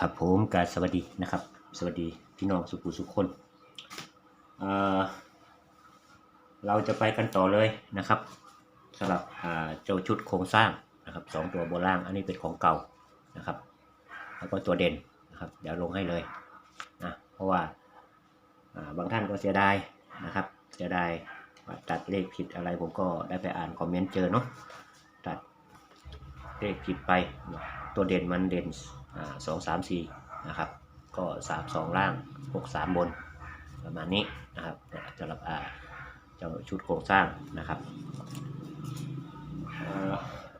ครับผมกาบสวัสดีนะครับ สวัสดีพี่น้องสุขุสุขคนเเราจะไปกันต่อเลยนะครับสำหรับเจ้าชุดโครงสร้างนะครับสองตัวบนล่างอันนี้เป็นของเก่านะครับ แล้วก็ตัวเด่นนะครับ เดี๋ยวลงให้เลยนะเพราะว่าาบางท่านก็เสียดายนะครับเสียดายตัดเลขผิดอะไรผมก็ได้ไปอ่านคอมเมนต์เจอเนาะตัดเลขผิดไปตัวเด่นมันเด่น สองสามสี่นะครับ ก็สามสองล่างหกสามบนประมาณนี้นะครับสำหรับอ่าเจ้าชุดโครงสร้างนะครับ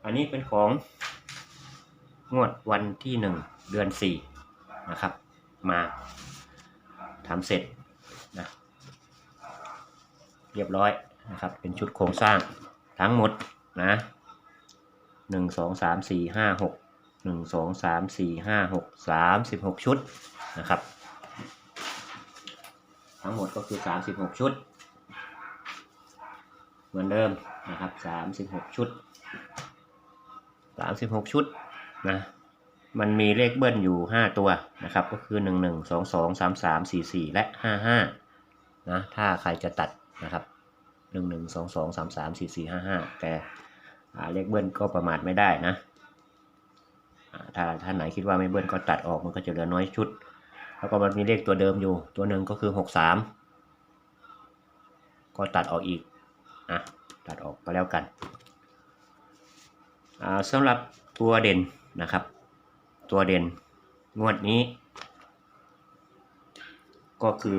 อันนี้เป็นของงวดวันที่หนึ่งเดือนสี่นะครับ มาทำเสร็จนะเรียบร้อยนะครับ เป็นชุดโครงสร้างทั้งหมดนะหนึ่งสองสามสี่ห้าหก หนึ่งสองสามสี่ห้าหกสามสิบหกชุดนะครับ ทั้งหมดก็คือ36ชุด เหมือนเดิมนะครับ36ชุด36ชุดนะมันมีเลขเบิ้ลอยู่ 5 ตัวนะครับ ก็คือ 11 22 33 44 และ 55นะถ้าใครจะตัดนะครับ 11 22 33 44 55 แต่อ่าเลขเบิ้ลก็ประมาทไม่ได้นะ ถ้าท่านไหนคิดว่าไม่เบิ้ลก็ตัดออกมันก็จะเหลือน้อยชุด แล้วก็มันมีเลขตัวเดิมอยู่ตัวหนึ่งก็คือหกสามก็ตัดออกอีกอะตัดออกก็แล้วกันสำหรับตัวเด่นนะครับ ตัวเด่นงวดนี้ ก็คือ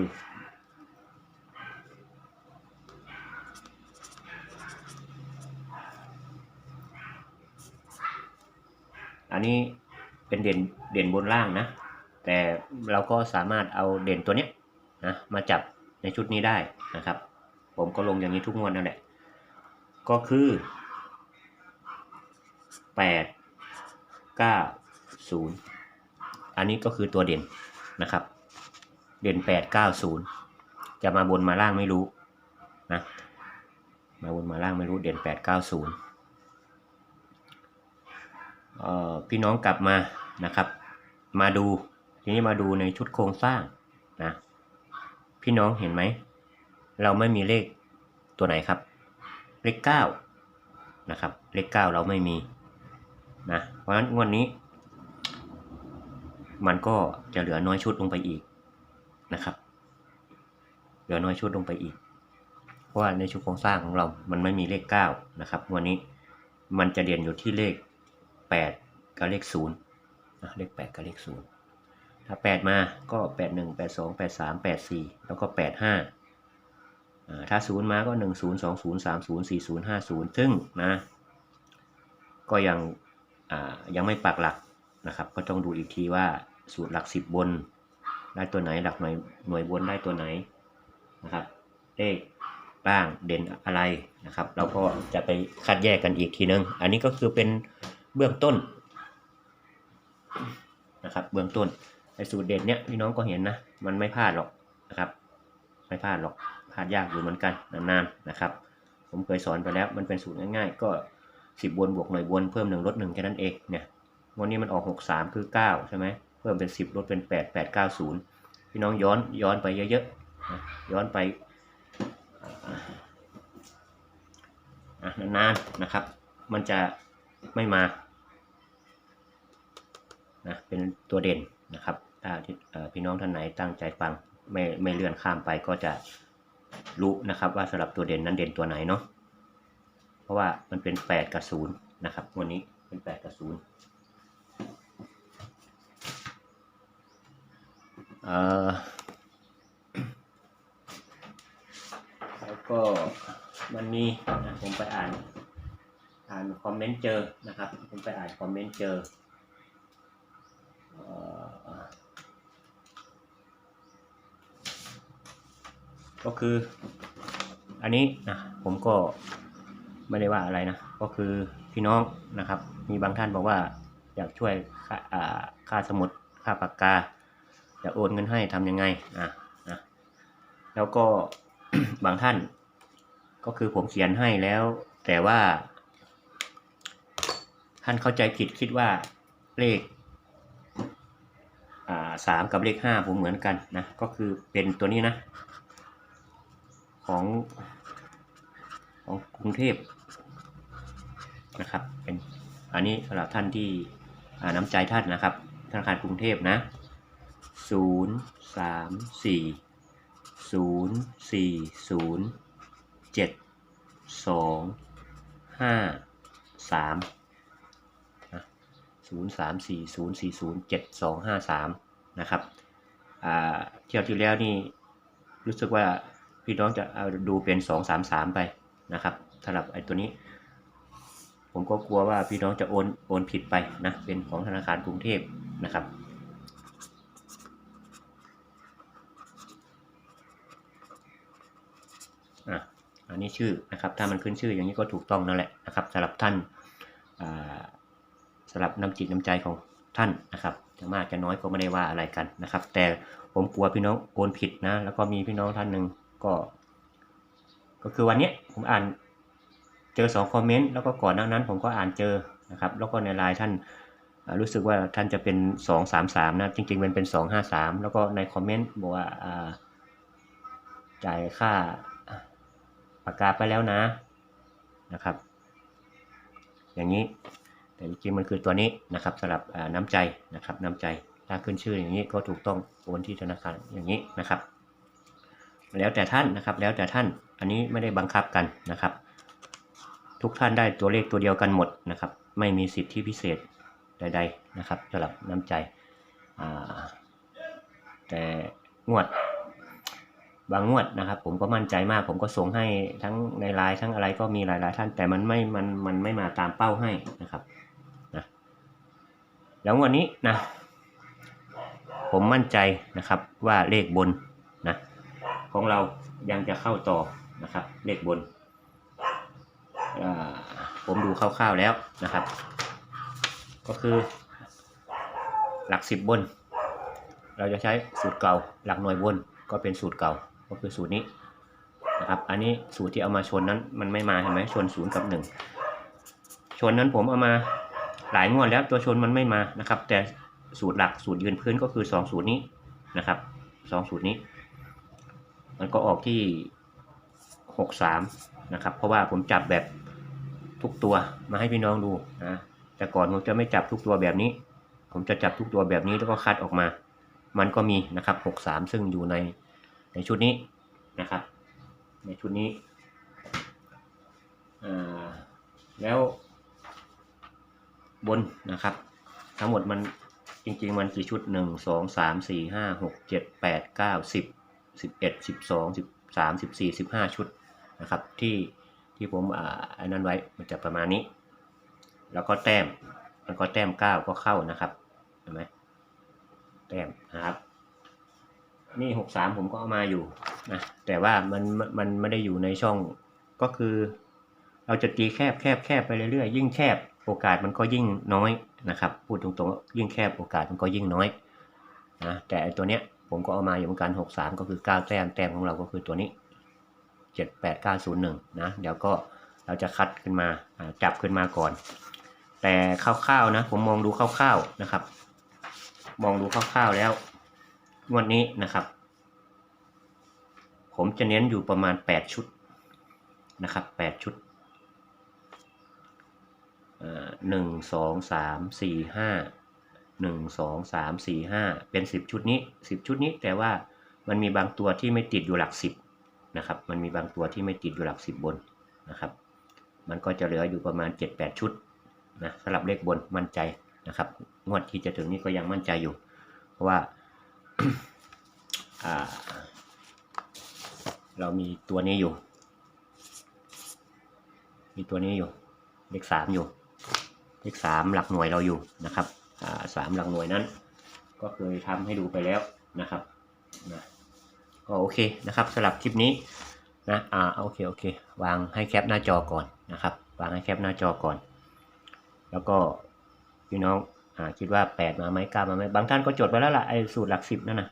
อันนี้เป็นเด่นเด่นบนล่างนะ แต่เราก็สามารถเอาเด่นตัวเนี้ยนะมาจับในชุดนี้ได้นะครับ ผมก็ลงอย่างนี้ทุกงวดนั่นแหละ ก็คือแปดเก้าศูนย์อันนี้ก็คือตัวเด่นนะครับ เด่นแปดเก้าศูนย์จะมาบนมาล่างไม่รู้นะมาบนมาล่างไม่รู้เด่นแปดเก้าศูนย์ พี่น้องกลับมานะครับ มาดูทีนี้มาดูในชุดโครงสร้างนะพี่น้องเห็นไหม เราไม่มีเลขตัวไหนครับ เลขเก้านะครับ เลขเก้าเราไม่มีนะเพราะฉะนั้นงวดนี้ มันก็จะเหลือน้อยชุดลงไปอีกนะครับ เหลือน้อยชุดลงไปอีก เพราะว่าในชุดโครงสร้างของเรา มันไม่มีเลขเก้านะครับ วันนี้มันจะเด่นอยู่ที่เลข แปดกับเลขศูนย์นะเลขแปดกับเลขศูนย์ถ้าแปดมาก็แปดหนึ่งแปดสองแปดสามแปดสี่แล้วก็แปดห้าถ้าศูนย์มาก็หนึ่งศูนย์สองศูนย์สามศูนย์สี่ศูนย์ห้าศูนย์ซึ่งนะ ก็ยังยังไม่ปักหลักนะครับ ก็ต้องดูอีกทีว่าสูตรหลักสิบบน ได้ตัวไหนหลักหน่วยหน่วยบนได้ตัวไหนนะครับเลขบ้างเด่นอะไรนะครับ เราก็จะไปคัดแยกกันอีกทีนึง อันนี้ก็คือเป็น เบื้องต้นนะครับเบื้องต้นในสูตรเด่นเนี้ยพี่น้องก็เห็นนะมันไม่พลาดหรอกนะครับ ไม่พลาดหรอกพลาดยากอยู่เหมือนกันนานๆนะครับ ผมเคยสอนไปแล้วมันเป็นสูตรง่ายๆ ก็สิบบนบวกหน่วยบนเพิ่มหนึ่งลดหนึ่งแค่นั้นเองเนี่ยวันนี้มันออกหกสามคือเก้าใช่ไหมเพิ่มเป็นสิบลดเป็นแปดแปดเก้าศูนย์พี่น้องย้อนย้อนไปเยอะๆนะย้อนไปนานๆนะครับ มันจะไม่มา นะเป็นตัวเด่นนะครับถ้าพี่น้องท่านไหนตั้งใจฟังไม่ไม่เลื่อนข้ามไปก็จะรู้นะครับ ว่าสำหรับตัวเด่นนั้นเด่นตัวไหนเนาะเพราะว่ามันเป็นแปดกับศูนย์นะครับ วันนี้เป็นแปดกับศูนย์เอ่อแล้วก็มันมีนะผมไปอ่าน อ่านคอมเมนต์เจอนะครับ ผมไปอ่านคอมเมนต์เจอ ก็คืออันนี้นะผมก็ไม่ได้ว่าอะไรนะ ก็คือพี่น้องนะครับ มีบางท่านบอกว่าอยากช่วยค่าค่าสมุดค่าปากกาอยากโอนเงินให้ทำยังไงอะนะแล้วก็บางท่านก็คือผมเขียนให้แล้ว แต่ว่า ท่านเข้าใจผิดคิดว่าเลขอ่าสามกับเลขห้าผมเหมือนกันนะ ก็คือเป็นตัวนี้นะ ของของกรุงเทพนะครับ เป็นอันนี้สำหรับท่านที่น้ำใจท่านนะครับ ธนาคารกรุงเทพนะศูนย์สามสี่ศูนย์สี่ศูนย์เจ็ดสองห้าสามศูนย์สามสี่ศูนย์สี่ศูนย์เจ็ดสองห้าสามนะครับเที่ยวที่แล้วนี่รู้สึกว่า พี่น้องจะเอาดูเป็นสองสามสามไปนะครับสำหรับไอ้ตัวนี้ ผมก็กลัวว่าพี่น้องจะโอนโอนผิดไปนะเป็นของธนาคารกรุงเทพนะครับอะอันนี้ชื่อนะครับถ้ามันขึ้นชื่ออย่างนี้ก็ถูกต้องนั่นแหละนะครับสำหรับท่านอ่าสำหรับน้ำจิตน้ำใจของท่านนะครับจะมากจะน้อยก็ไม่ได้ว่าอะไรกันนะครับ แต่ผมกลัวพี่น้องโอนผิดนะ แล้วก็มีพี่น้องท่านหนึ่ง ก็ ก็คือวันนี้ผมอ่านเจอสองคอมเมนต์แล้วก็ก่อนหน้านั้นผมก็อ่านเจอนะครับ แล้วก็ในไลน์ท่านรู้สึกว่าท่านจะเป็นสองสามสามนะจริง ๆ มันเป็นสองห้าสามแล้วก็ในคอมเมนต์บอกว่าจ่ายค่าปากกาไปแล้วนะนะครับ อย่างนี้แต่จริงๆมันคือตัวนี้นะครับสำหรับน้ำใจนะครับน้ำใจถ้าขึ้นชื่ออย่างนี้ก็ถูกต้องโอนที่ธนาคารอย่างนี้นะครับ แล้วแต่ท่านนะครับ แล้วแต่ท่าน อันนี้ไม่ได้บังคับกันนะครับ ทุกท่านได้ตัวเลขตัวเดียวกันหมดนะครับ ไม่มีสิทธิพิเศษใด ๆนะครับสำหรับน้ำใจ แต่งวด บางงวดนะครับ ผมก็มั่นใจมาก ผมก็ส่งให้ทั้งในไลน์ทั้งอะไรก็มีหลายๆท่าน แต่มันไม่มันมันไม่มาตามเป้าให้นะครับนะแล้ววันนี้นะผมมั่นใจนะครับว่าเลขบน ของเรายังจะเข้าต่อนะครับ เลขบน ผมดูคร่าวๆแล้วนะครับ ก็คือหลักสิบบน เราจะใช้สูตรเก่า หลักหน่วยบนก็เป็นสูตรเก่า ก็คือสูตรนี้นะครับ อันนี้สูตรที่เอามาชนนั้นมันไม่มาเห็นไหมชนศูนย์กับหนึ่งชนนั้นผมเอามาหลายงวดแล้วตัวชนมันไม่มานะครับ แต่สูตรหลักสูตรยืนพื้นก็คือสองสูตรนี้นะครับสองสูตรนี้ มันก็ออกที่หกสามนะครับ เพราะว่าผมจับแบบทุกตัวมาให้พี่น้องดูนะ แต่ก่อนผมจะไม่จับทุกตัวแบบนี้ ผมจะจับทุกตัวแบบนี้แล้วก็คัดออกมา มันก็มีนะครับหกสามซึ่งอยู่ในในชุดนี้นะครับ ในชุดนี้ แล้วบนนะครับ ทั้งหมดมันจริงๆมันกี่ชุดหนึ่งสองสามสี่ ห้าหกเจ็ดแปดเก้าสิบเอ็ดสิบสองสิบสามสิบสี่สิบห้าชุดนะครับที่ที่ผมอ่าอันนั้นไว้มันจะประมาณนี้ แล้วก็แต้มมันก็แต้มเก้าก็เข้านะครับเห็นไหมแต้มนะครับนี่หกสามผมก็เอามาอยู่นะแต่ว่ามันมันมันไม่ได้อยู่ในช่องก็คือ เราจะตีแคบแคบแคบไปเรื่อยๆ ยิ่งแคบโอกาสมันก็ยิ่งน้อยนะครับ พูดตรงๆ ยิ่งแคบโอกาสมันก็ยิ่งน้อยนะแต่ไอตัวเนี้ย ผมก็เอามาอยู่เหมือนกันหกสามก็คือเก้าแต้ม แต้มของเราก็คือตัวนี้เจ็ดแปดเก้าศูนย์หนึ่งนะ เดี๋ยวก็เราจะคัดขึ้นมาอ่าจับขึ้นมาก่อน แต่คร่าวๆนะ ผมมองดูคร่าวๆนะครับ มองดูคร่าวๆแล้วงวดนี้นะครับ ผมจะเน้นอยู่ประมาณแปดชุดนะครับแปดชุดหนึ่งสองสามสี่ห้า หนึ่งสองสามสี่ห้าเป็นสิบชุดนี้สิบชุดนี้ แต่ว่ามันมีบางตัวที่ไม่ติดอยู่หลักสิบนะครับ มันมีบางตัวที่ไม่ติดอยู่หลักสิบบนนะครับ มันก็จะเหลืออยู่ประมาณเจ็ดแปดชุดนะสำหรับเลขบนมั่นใจนะครับ งวดที่จะถึงนี้ก็ยังมั่นใจอยู่ เพราะว่าเรามีตัวนี้อยู่ มีตัวนี้อยู่ เลขสามอยู่ เลขสามหลักหน่วยเราอยู่นะครับ สามหลักหน่วยนั้น ก็เคยทำให้ดูไปแล้วนะครับนะก็โอเคนะครับสำหรับคลิปนี้นะอ่าโอเคโอเค วางให้แคปหน้าจอก่อนนะครับ วางให้แคปหน้าจอก่อน แล้วก็พี่น้องอ่าคิดว่าแปดมาไหมเก้ามาไหมบางท่านก็จดไว้แล้วล่ะไอ้สูตรหลักสิบนั่นนะ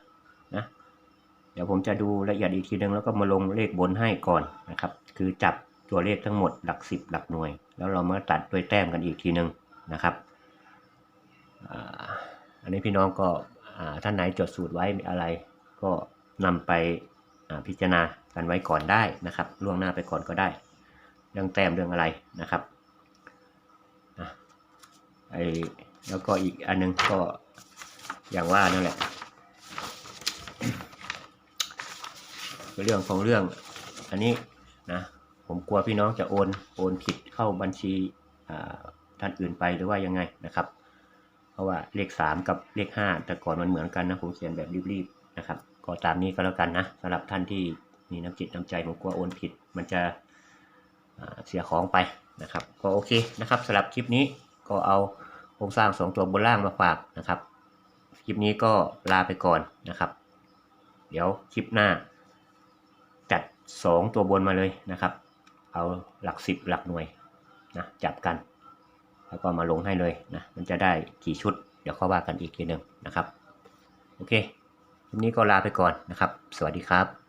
นะเดี๋ยวผมจะดูละเอียดอีกทีนึงแล้วก็มาลงเลขบนให้ก่อนนะครับ คือจับตัวเลขทั้งหมดหลักสิบหลักหน่วย แล้วเรามาตัดด้วยแต้มกันอีกทีนึงนะครับ อันนี้พี่น้องก็ท่านไหนจดสูตรไว้อะไรก็นำไปพิจารณากันไว้ก่อนได้นะครับ ล่วงหน้าไปก่อนก็ได้ เรื่องแต้มเรื่องอะไรนะครับไอแล้วก็อีกอันนึงก็อย่างว่านั่นแหละเรื่องของเรื่องอันนี้นะผมกลัวพี่น้องจะโอนโอนผิดเข้าบัญชีท่านอื่นไปหรือว่ายังไงนะครับ เพราะว่าเลขสามกับเลขห้าแต่ก่อนมันเหมือนกันนะผมเขียนแบบรีบๆนะครับก็ตามนี้ก็แล้วกันนะสำหรับท่านที่มีน้ำจิตน้ำใจผมกลัวโอนผิด มันจะเสียของไปนะครับ ก็โอเคนะครับสำหรับคลิปนี้ก็เอาโครงสร้างสองตัวบนล่างมาฝากนะครับคลิปนี้ก็ลาไปก่อนนะครับ เดี๋ยวคลิปหน้า จัดสองตัวบนมาเลยนะครับ เอาหลักสิบหลักหน่วยนะจับกัน แล้วก็มาลงให้เลยนะมันจะได้กี่ชุด เดี๋ยวเข้าว่ากันอีกทีหนึ่งนะครับ โอเคคลิปนี้ก็ลาไปก่อนนะครับ สวัสดีครับ